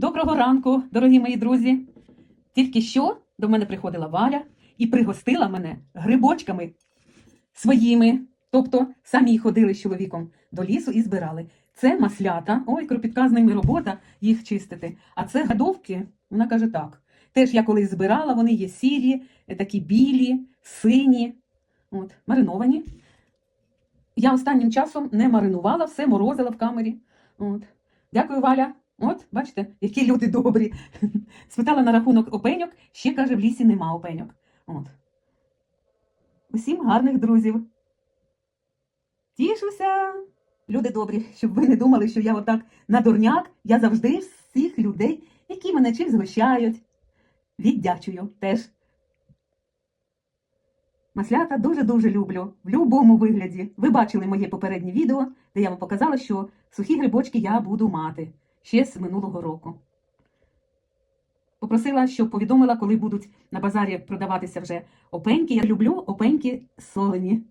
Доброго ранку, дорогі мої друзі. Тільки що до мене приходила Валя і пригостила мене грибочками своїми. Тобто самі ходили з чоловіком до лісу і збирали. Це маслята, ой, кропітка з ними робота їх чистити. А це гадовки, вона каже так. Теж я колись збирала, вони є сірі, такі білі, сині, от, мариновані. Я останнім часом не маринувала, все морозила в камері. От. Дякую, Валя. От, бачите, які люди добрі. Спитала на рахунок опеньок, ще каже, в лісі нема опеньок. От. Усім гарних друзів. Тішуся, люди добрі, щоб ви не думали, що я отак на дурняк, я завжди всіх людей, які мене чим згощають, віддячую теж. Маслята дуже-дуже люблю, в будь-якому вигляді. Ви бачили моє попереднє відео, де я вам показала, що сухі грибочки я буду мати ще з минулого року. Попросила, щоб повідомила, коли будуть на базарі продаватися вже опеньки. Я люблю опеньки солені.